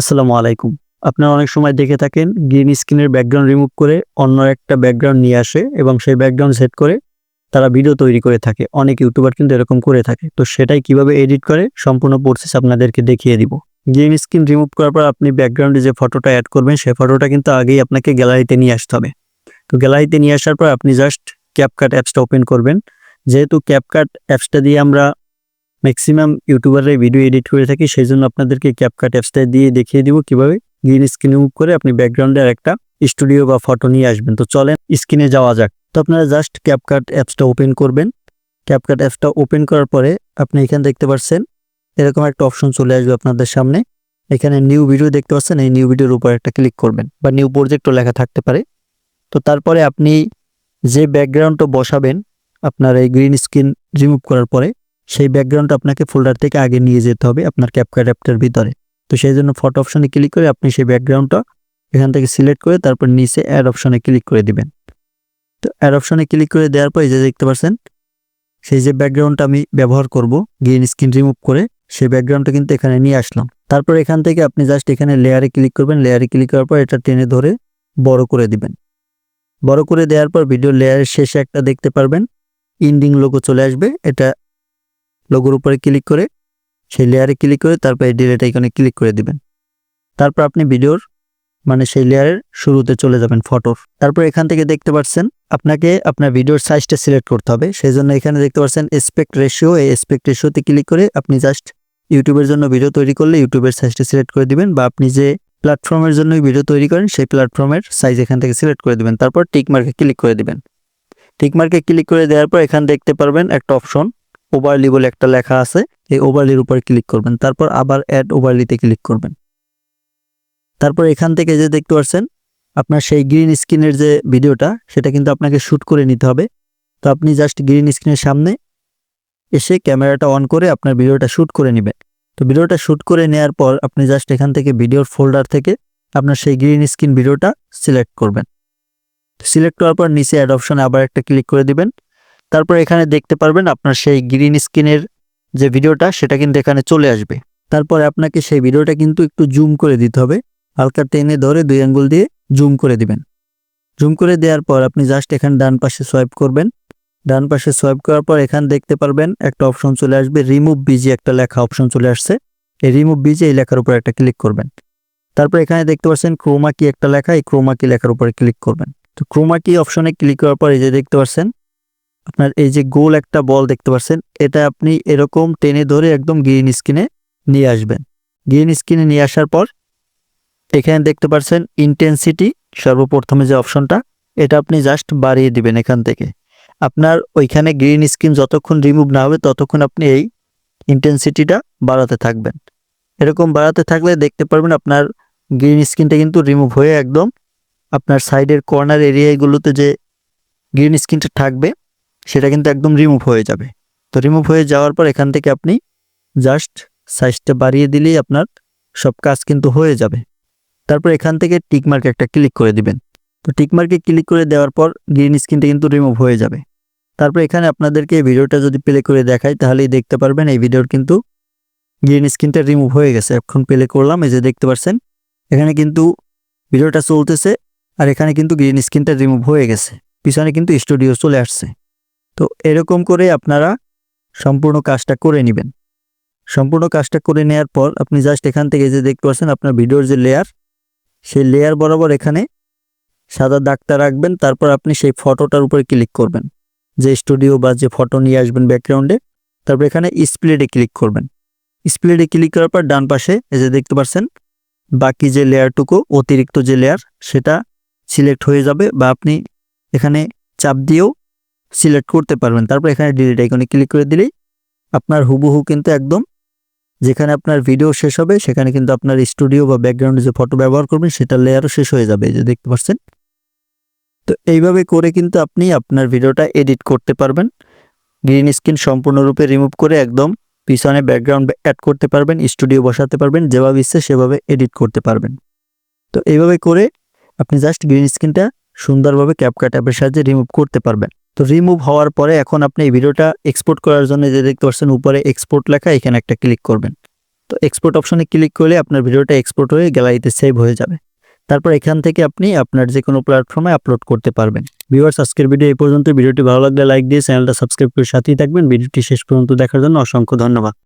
আসসালামু আলাইকুম। আপনারা অনেক সময় দেখে থাকেন, গ্রিন স্ক্রিনের ব্যাকগ্রাউন্ড রিমুভ করে অন্য একটা ব্যাকগ্রাউন্ড নিয়ে আসে এবং সেই ব্যাকগ্রাউন্ড সেট করে তারা ভিডিও তৈরি করে থাকে। অনেক ইউটিউবার কিন্তু এরকম করে থাকে। তো সেটাই কীভাবে এডিট করে, সম্পূর্ণ প্রসেস আপনাদেরকে দেখিয়ে দিব। গ্রিন স্ক্রিন রিমুভ করার পর আপনি ব্যাকগ্রাউন্ডে যে ফটোটা অ্যাড করবেন, সেই ফটোটা কিন্তু আগেই আপনাকে গ্যালারিতে নিয়ে আসতে হবে। তো গ্যালারিতে নিয়ে আসার পর আপনি জাস্ট ক্যাপকাট অ্যাপসটা ওপেন করবেন। যেহেতু ক্যাপকাট অ্যাপসটা দিয়ে আমরা ম্যাক্সিমাম ইউটিউবাররাই ভিডিও এডিট করে থাকি সেই জন্য আপনাদেরকে ক্যাপকাট অ্যাপসটা দিয়ে দেখিয়ে দিব কীভাবে গ্রিন স্ক্রিন রিমুভ করে আপনি ব্যাকগ্রাউন্ডের একটা স্টুডিও বা ফটো নিয়ে আসবেন। তো চলেন স্ক্রিনে যাওয়া যাক। তো আপনারা জাস্ট ক্যাপকাট অ্যাপসটা ওপেন করবেন। ক্যাপকাট অ্যাপসটা ওপেন করার পরে আপনি এখানে দেখতে পাচ্ছেন, এরকম একটা অপশন চলে আসবে আপনাদের সামনে। এখানে নিউ ভিডিও দেখতে পাচ্ছেন, এই নিউ ভিডিওর উপর একটা ক্লিক করবেন বা নিউ প্রজেক্টও লেখা থাকতে পারে। তো তারপরে আপনি যে ব্যাকগ্রাউন্ডটা বসাবেন, আপনার এই গ্রিন স্ক্রিন রিমুভ করার পরে সেই ব্যাকগ্রাউন্ডটা আপনাকে ফোল্ডার থেকে আগে নিয়ে যেতে হবে আপনার ক্যাপকাট অ্যাপটার ভিতরে। তো সেই জন্য ফটো অপশনে ক্লিক করে আপনি সেই ব্যাকগ্রাউন্ডটা এখান থেকে সিলেক্ট করে তারপর নিচে অ্যাড অপশনে ক্লিক করে দিবেন। তো অ্যাড অপশনে ক্লিক করে দেওয়ার পর এই যে দেখতে পাচ্ছেন, সেই যে ব্যাকগ্রাউন্ডটা আমি ব্যবহার করব গ্রিন স্ক্রিন রিমুভ করে, সেই ব্যাকগ্রাউন্ডটা কিন্তু এখানে নিয়ে আসলাম। তারপর এখান থেকে আপনি জাস্ট এখানে লেয়ারে ক্লিক করবেন লেয়ারে ক্লিক করার পর এটা টেনে ধরে বড় করে দিবেন। বড় করে দেওয়ার পর ভিডিও লেয়ারের শেষে একটা দেখতে পারবেন ইন্ডিং লোগো চলে আসবে, এটা লোগোর উপরে ক্লিক করে, সেই লেয়ারে ক্লিক করে, তারপর এই ডিলেট আইকনে ক্লিক করে দিবেন। তারপর আপনি ভিডিওর মানে সেই লেয়ারের শুরুতে চলে যাবেন ফটোর তারপর এখান থেকে দেখতে পাচ্ছেন, আপনাকে আপনার ভিডিওর সাইজটা সিলেক্ট করতে হবে। সেই জন্য এখানে দেখতে পাচ্ছেন এসপেক্ট রেশিও এই এসপেক্ট রেশিওতে ক্লিক করে আপনি জাস্ট ইউটিউবের জন্য ভিডিও তৈরি করলে ইউটিউবের সাইজটা সিলেক্ট করে দিবেন বা আপনি যে প্ল্যাটফর্মের জন্য ভিডিও তৈরি করেন, সেই প্ল্যাটফর্মের সাইজ এখান থেকে সিলেক্ট করে দিবেন। তারপর টিকমার্কে ক্লিক করে দিবেন। টিকমার্কে ক্লিক করে দেওয়ার পর এখানে দেখতে পারবেন একটা অপশন ওভারলি বলে একটা লেখা আছে, এই ওভারলির উপর ক্লিক করবেন। তারপর আবার অ্যাড ওভারলিতে ক্লিক করবেন। তারপর এখান থেকে যে দেখতে পাচ্ছেন, আপনার সেই গ্রিন স্ক্রিনের যে ভিডিওটা, সেটা কিন্তু আপনাকে শ্যুট করে নিতে হবে। তো আপনি জাস্ট গ্রিন স্ক্রিনের সামনে এসে ক্যামেরাটা অন করে আপনার ভিডিওটা শ্যুট করে নেবেন। তো ভিডিওটা শ্যুট করে নেওয়ার পর আপনি জাস্ট এখান থেকে ভিডিওর ফোল্ডার থেকে আপনার সেই গ্রিন স্ক্রিন ভিডিওটা সিলেক্ট করবেন। সিলেক্ট করার পর নিচে অ্যাড অপশনে আবার একটা ক্লিক করে দিবেন। তারপর এখানে দেখতে পারবেন আপনার সেই গ্রিন স্ক্রিনের যে ভিডিওটা, সেটা কিন্তু এখানে চলে আসবে। তারপরে আপনাকে সেই ভিডিওটা কিন্তু একটু জুম করে দিতে হবে। হালকা টেনে ধরে দুই আঙ্গুল দিয়ে জুম করে দিবেন। জুম করে দেওয়ার পর আপনি জাস্ট এখানে ডান পাশে সোয়াইপ করবেন। ডান পাশে সোয়াইপ করার পর এখানে দেখতে পারবেন একটা অপশন চলে আসবে রিমুভ বিজি একটা লেখা অপশন চলে আসছে। এই রিমুভ বিজি এই লেখার উপর একটা ক্লিক করবেন। তারপর এখানে দেখতে পাচ্ছেন ক্রোমা কি একটা লেখা, এই ক্রোমা কি লেখার উপরে ক্লিক করবেন। তো ক্রোমা কি অপশনে ক্লিক করার পর এই যে দেখতে পাচ্ছেন আপনার এই যে গোল একটা বল দেখতে পাচ্ছেন, এটা আপনি এরকম টেনে ধরে একদম গ্রিন স্ক্রিনে নিয়ে আসবেন। গ্রিন স্ক্রিনে নিয়ে আসার পর এখানে দেখতে পাচ্ছেন ইন্টেন্সিটি সর্বপ্রথমে যে অপশনটা, এটা আপনি জাস্ট বাড়িয়ে দিবেন এখান থেকে। আপনার ওইখানে গ্রিন স্ক্রিন যতক্ষণ রিমুভ না হবে, ততক্ষণ আপনি এই ইন্টেন্সিটিটা বাড়াতে থাকবেন। এরকম বাড়াতে থাকলে দেখতে পারবেন আপনার গ্রিন স্ক্রিনটা কিন্তু রিমুভ হয়ে একদম আপনার সাইডের কর্নার এরিয়াগুলোতে যে গ্রিন স্ক্রিনটা থাকবে সেটা কিন্তু একদম রিমুভ হয়ে যাবে। তো রিমুভ হয়ে যাওয়ার পর এখান থেকে আপনি জাস্ট সাইজটা বাড়িয়ে দিলেই আপনার সব কাজ কিন্তু হয়ে যাবে। তারপর এখান থেকে টিকমার্কে একটা ক্লিক করে দিবেন। তো টিকমার্কে ক্লিক করে দেওয়ার পর গ্রিন স্ক্রিনটা কিন্তু রিমুভ হয়ে যাবে। তারপর এখানে আপনাদেরকে এই ভিডিওটা যদি প্লে করে দেখাই, তাহলেই দেখতে পারবেন এই ভিডিওর কিন্তু গ্রিন স্ক্রিনটা রিমুভ হয়ে গেছে। এখন প্লে করলাম, এই যে দেখতে পাচ্ছেন এখানে কিন্তু ভিডিওটা চলতেছে, আর এখানে কিন্তু গ্রিন স্ক্রিনটা রিমুভ হয়ে গেছে। পিছনে কিন্তু স্টুডিও চলে আসছে। তো এরকম করে আপনারা সম্পূর্ণ কাজটা করে নেবেন। সম্পূর্ণ কাজটা করে নেওয়ার পর আপনি জাস্ট এখান থেকে যে দেখতে পাচ্ছেন আপনার ভিডিওর যে লেয়ার সেই লেয়ার বরাবর এখানে সাদা দাগটা রাখবেন, তারপর আপনি সেই ফটোটার উপরে ক্লিক করবেন। যে স্টুডিও বা যে ফটো নিয়ে আসবেন ব্যাকগ্রাউন্ডে তারপর এখানে স্প্লিটে ক্লিক করবেন। স্প্লিটে ক্লিক করার পর ডান পাশে এই যে দেখতে পাচ্ছেন, বাকি যে লেয়ারটুকু অতিরিক্ত যে লেয়ার সেটা সিলেক্ট হয়ে যাবে বা আপনি এখানে চাপ দিয়েও সিলেক্ট করতে পারবেন। তারপর এখানে ডিলিট আইকনে ক্লিক করে দিলেই আপনার হুবহু কিন্তু একদম যেখানে আপনার ভিডিও শেষ হবে, সেখানে কিন্তু আপনার স্টুডিও বা ব্যাকগ্রাউন্ডে যে ফটো ব্যবহার করবেন, সেটা লেয়ারও শেষ হয়ে যাবে যে দেখতে পাচ্ছেন। তো এইভাবে করে কিন্তু আপনি আপনার ভিডিওটা এডিট করতে পারবেন। গ্রিন স্ক্রিন সম্পূর্ণরূপে রিমুভ করে একদম পিছনে ব্যাকগ্রাউন্ড অ্যাড করতে পারবেন স্টুডিও বসাতে পারবেন, যেভাবে ইচ্ছে সেভাবে এডিট করতে পারবেন। তো এইভাবে করে আপনি জাস্ট গ্রিন স্ক্রিনটা সুন্দরভাবে ক্যাপকাট অ্যাপের সাহায্যে রিমুভ করতে পারবেন। তো রিমুভ হওয়ার পরে এখন আপনি এই ভিডিওটা এক্সপোর্ট করার জন্য যে দেখতে পাচ্ছেন উপরে এক্সপোর্ট লেখা, এখানে একটা ক্লিক করবেন। তো এক্সপোর্ট অপশনে ক্লিক করলে আপনার ভিডিওটা এক্সপোর্ট হয়ে গ্যালারিতে সেভ হয়ে যাবে। তারপর এখান থেকে আপনি আপনার যে কোনো প্ল্যাটফর্মে আপলোড করতে পারবেন। ভিউয়ার্স আজকের ভিডিও এই পর্যন্ত ভিডিওটি ভালো লাগলে লাইক দিয়ে চ্যানেলটা সাবস্ক্রাইব করে সাথেই থাকবেন। ভিডিওটি শেষ পর্যন্ত দেখার জন্য অসংখ্য ধন্যবাদ।